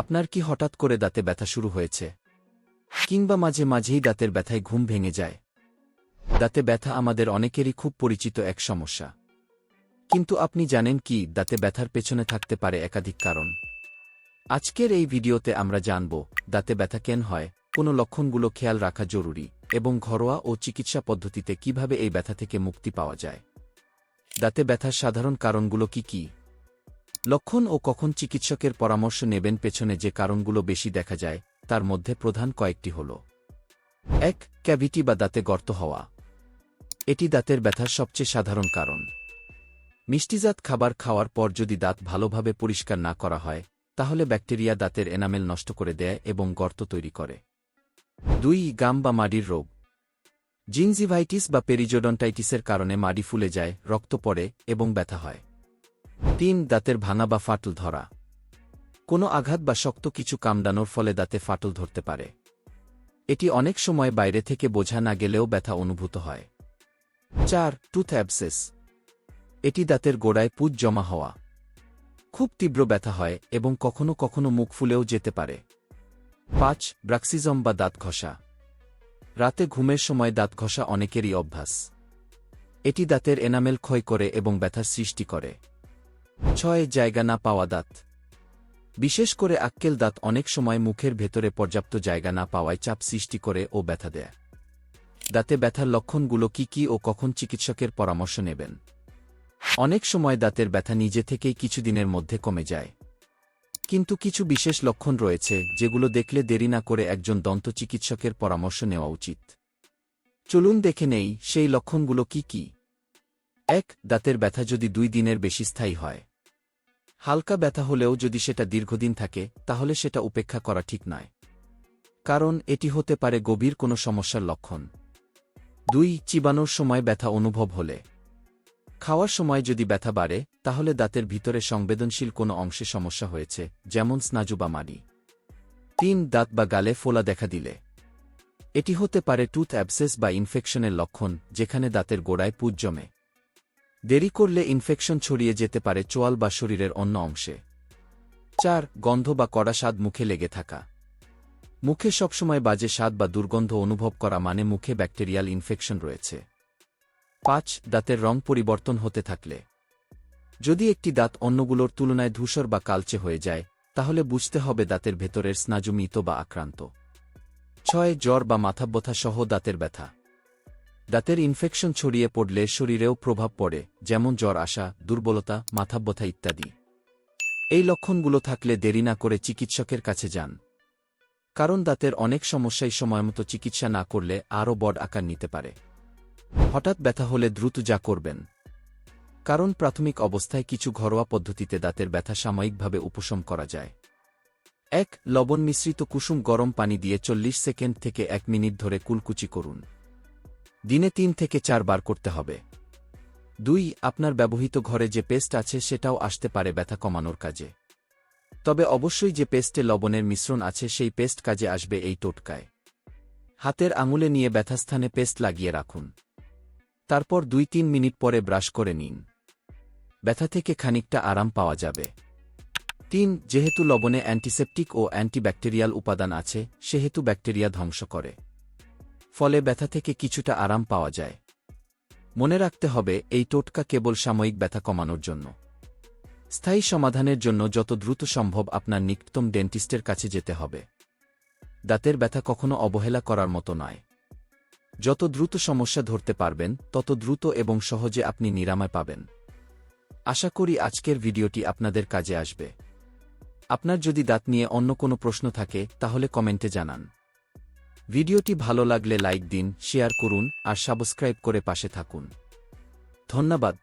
আপনার কি হঠাৎ করে দাঁতে ব্যথা শুরু হয়েছে? কিংবা মাঝে মাঝেই দাঁতের ব্যথায় ঘুম ভেঙে যায়। দাঁতে ব্যথা আমাদের অনেকেরই খুব পরিচিত এক সমস্যা। কিন্তু আপনি জানেন কি, দাঁতে ব্যথার পেছনে থাকতে পারে একাধিক কারণ। আজকের এই ভিডিওতে আমরা জানব, দাঁতে ব্যথা কেন হয়, কোনো লক্ষণগুলো খেয়াল রাখা জরুরি, এবং ঘরোয়া ও চিকিৎসা পদ্ধতিতে কীভাবে এই ব্যথা থেকে মুক্তি পাওয়া যায়। দাঁতে ব্যথার সাধারণ কারণগুলো কি কি? লক্ষণ ও কখন চিকিৎসকের পরামর্শ নেবেন পেছনে যে কারণগুলো বেশি দেখা যায়, তার মধ্যে প্রধান কয়েকটি হল। এক, ক্যাভিটি বা দাঁতে গর্ত হওয়া। এটি দাঁতের ব্যথার সবচেয়ে সাধারণ কারণ। মিষ্টিজাত খাবার খাওয়ার পর যদি দাঁত ভালোভাবে পরিষ্কার না করা হয়, তাহলে ব্যাকটেরিয়া দাঁতের এনামেল নষ্ট করে দেয় এবং গর্ত তৈরি করে। দুই, গাম বা মাডির রোগ। জিনজিভাইটিস বা পেরিজোডন্টাইটিসের কারণে মাডি ফুলে যায়, রক্ত পড়ে এবং ব্যথা হয়। তিন দাঁতের ভাঙা বা ফাটল ধরা। কোনো আঘাত বা শক্ত কিছু কামড়ানোর ফলে দাঁতে ফাটল ধরতে পারে। এটি অনেক সময় বাইরে থেকে বোঝা না গেলেও ব্যথা অনুভূত হয়। চার টুথ অ্যাবসেস এটি দাঁতের গোড়ায় পুজ জমা হওয়া। খুব তীব্র ব্যথা হয় এবং কখনো কখনো মুখ ফুলেও যেতে পারে। পাঁচ, ব্রাক্সিজম বা দাঁত ঘষা। রাতে ঘুমের সময় দাঁত ঘষা অনেকেরই অভ্যাস। এটি দাঁতের এনামেল ক্ষয় করে এবং ব্যথার সৃষ্টি করে। ছয় জায়গা না পাওয়া দাঁত। বিশেষ করে আক্কেল দাঁত অনেক সময় মুখের ভেতরে পর্যাপ্ত জায়গা না পাওয়ায় চাপ সৃষ্টি করে ও ব্যথা দেয়। দাঁতে ব্যথার লক্ষণগুলো কি কি ও কখন চিকিৎসকের পরামর্শ নেবেন? অনেক সময় দাঁতের ব্যথা নিজে থেকেই কিছুদিনের মধ্যে কমে যায়। কিন্তু কিছু বিশেষ লক্ষণ রয়েছে যেগুলো দেখলে দেরি না করে একজন দন্ত চিকিৎসকের পরামর্শ নেওয়া উচিত। চলুন দেখে নেই সেই লক্ষণগুলো কি কি। এক, দাঁতের ব্যথা যদি দুই দিনের বেশি স্থায়ী হয়। হালকা ব্যথা হলেও যদি সেটা দীর্ঘদিন থাকে, তাহলে সেটা উপেক্ষা করা ঠিক নয়। কারণ এটি হতে পারে গভীর কোনো সমস্যার লক্ষণ। দুই, চিবানোর সময় ব্যথা অনুভব হলে। খাওয়ার সময় যদি ব্যথা বাড়ে, তাহলে দাঁতের ভিতরে সংবেদনশীল কোনো অংশে সমস্যা হয়েছে, যেমন স্নাজু বা মানি তিন, দাঁত বা গালে ফোলা দেখা দিলে। এটি হতে পারে টুথ অ্যাবসেস বা ইনফেকশনের লক্ষণ, যেখানে দাঁতের গোড়ায় পুজ জমে। দেরি করলে ইনফেকশন ছড়িয়ে যেতে পারে চোয়াল বা শরীরের অন্য অংশে। চার, গন্ধ বা কড়া স্বাদ মুখে লেগে থাকা। মুখে সবসময় বাজে স্বাদ বা দুর্গন্ধ অনুভব করা মানে মুখে ব্যাকটেরিয়াল ইনফেকশন রয়েছে। পাঁচ, দাঁতের রং পরিবর্তন হতে থাকলে। যদি একটি দাঁত অন্যগুলোর তুলনায় ধূসর বা কালচে হয়ে যায়, তাহলে বুঝতে হবে দাঁতের ভেতরের স্নাজু মৃত বা আক্রান্ত। ছয়, জ্বর বা মাথা ব্যথা সহ দাঁতের ব্যথা। দাঁতের ইনফেকশন ছড়িয়ে পড়লে শরীরেও প্রভাব পড়ে, যেমন জ্বর আসা দুর্বলতা মাথা ব্যথা ইত্যাদি। এই লক্ষণগুলো থাকলে দেরি না করে চিকিৎসকের কাছে যান। কারণ দাঁতের অনেক সমস্যাই সময়মতো চিকিৎসা না করলে আরও বড় আকার নিতে পারে। হঠাৎ ব্যথা হলে দ্রুত যা করবেন। কারণ প্রাথমিক অবস্থায় কিছু ঘরোয়া পদ্ধতিতে দাঁতের ব্যথা সাময়িকভাবে উপশম করা যায়। এক, লবণ মিশ্রিত কুসুম গরম পানি দিয়ে চল্লিশ সেকেন্ড থেকে এক মিনিট ধরে কুলকুচি করুন। দিনে তিন থেকে চার বার করতে হবে। দুই, আপনার ব্যবহৃত ঘরে যে পেস্ট আছে সেটাও আসতে পারে ব্যথা কমানোর কাজে। তবে অবশ্যই যে পেস্টে লবণের মিশ্রণ আছে সেই পেস্ট কাজে আসবে এই টোটকায়। হাতের আঙুলে নিয়ে ব্যথাস্থানে পেস্ট লাগিয়ে রাখুন। তারপর দুই তিন মিনিট পরে ব্রাশ করে নিন। ব্যথা থেকে খানিকটা আরাম পাওয়া যাবে। তিন, যেহেতু লবণে অ্যান্টিসেপটিক ও অ্যান্টিব্যাকটেরিয়াল উপাদান আছে, সেহেতু ব্যাকটেরিয়া ধ্বংস করে। ফলে ব্যথা থেকে কিছুটা আরাম পাওয়া যায়। মনে রাখতে হবে, এই টোটকা কেবল সাময়িক ব্যথা কমানোর জন্য। স্থায়ী সমাধানের জন্য যত দ্রুত সম্ভব আপনার নিকটতম ডেন্টিস্টের কাছে যেতে হবে। দাঁতের ব্যথা কখনো অবহেলা করার মতো নয়। যত দ্রুত সমস্যা ধরতে পারবেন, তত দ্রুত এবং সহজে আপনি নিরাময় পাবেন। আশা করি আজকের ভিডিওটি আপনাদের কাজে আসবে। আপনার যদি দাঁত নিয়ে অন্য কোনো প্রশ্ন থাকে, তাহলে কমেন্টে জানান। ভিডিওটি ভালো লাগলে লাইক দিন শেয়ার করুন আর সাবস্ক্রাইব করে পাশে থাকুন। ধন্যবাদ।